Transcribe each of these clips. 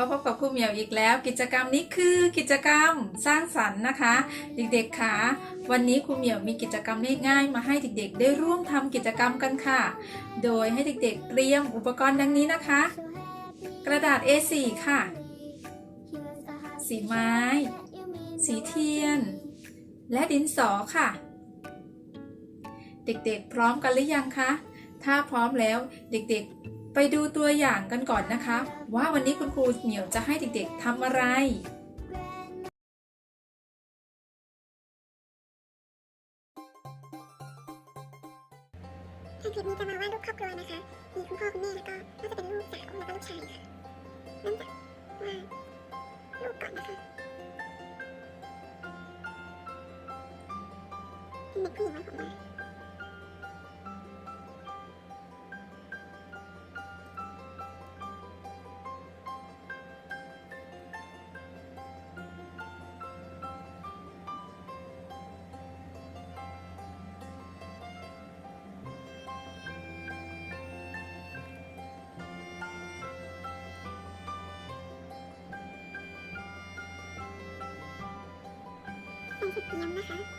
มียวอีกแล้ว กิจกรรมนี้คือกิจกรรมสร้างสรรค์นะคะ เด็กๆคะวันนี้ครูเหมียวมีกิจกรรมง่ายๆมาให้เด็กๆ ได้ร่วมทำกิจกรรมกันค่ะ โดยให้เด็กๆ เตรียมอุปกรณ์ดังนี้นะคะ กระดาษ A4 ค่ะ สีไม้ สีเทียน และดินสอค่ะ เด็กๆ พร้อมกันหรือยังคะถ้าพร้อมแล้วเด็กๆ ไปดูตัวอย่างกันก่อนนะคะ ว่าวันนี้คุณครูเหมียวจะให้เด็กๆทำอะไรทางคลิปนี้จะมาวาดรูปครอบครัวนะคะ มีคุณพ่อคุณแม่แล้วก็น่าจะเป็นลูกสาวแล้วก็ลูกชายค่ะเริ่มจากวาดรูปก่อนนะคะเป็นเด็กผู้หญิงไว้ผมมา 你们一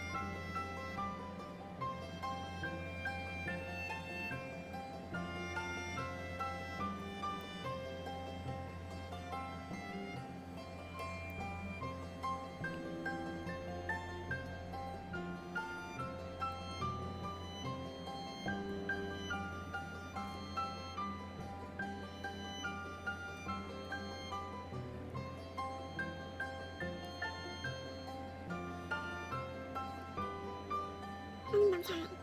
ไม่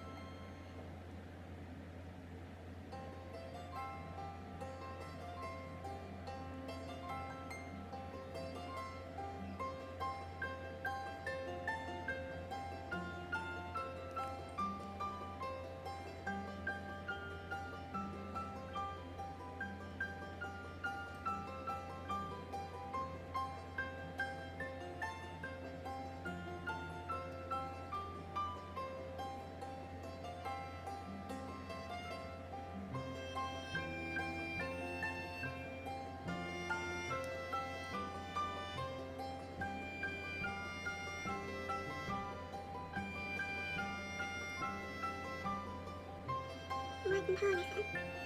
มีน้อง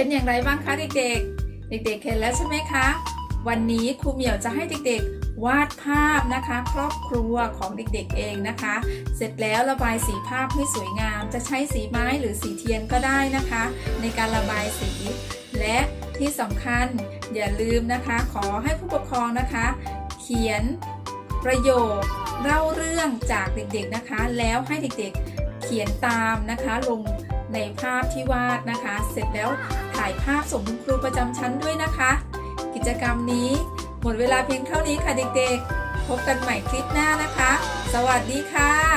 เป็นอย่างไรบ้างคะเด็กๆ เด็กๆเห็นแล้วใช่ไหมคะ วันนี้ครูเหมียวจะให้เด็กๆ วาดภาพนะคะ ครอบครัวของเด็กๆเองนะคะ เสร็จแล้วระบายสีภาพให้สวยงาม จะใช้สีไม้หรือสีเทียนก็ได้นะคะ ในการระบายสี และที่สำคัญอย่าลืมนะคะ ขอให้ผู้ปกครองนะคะ เขียนประโยคเล่าเรื่องจากเด็กๆนะคะ แล้วให้เด็กๆเขียนตามนะคะลง ในภาพที่วาดนะคะ เสร็จแล้วถ่ายภาพส่งคุณครูประจำชั้นด้วยนะคะ กิจกรรมนี้ หมดเวลาเพียงเท่านี้ค่ะเด็กๆ พบกันใหม่คลิปหน้านะคะ สวัสดีค่ะ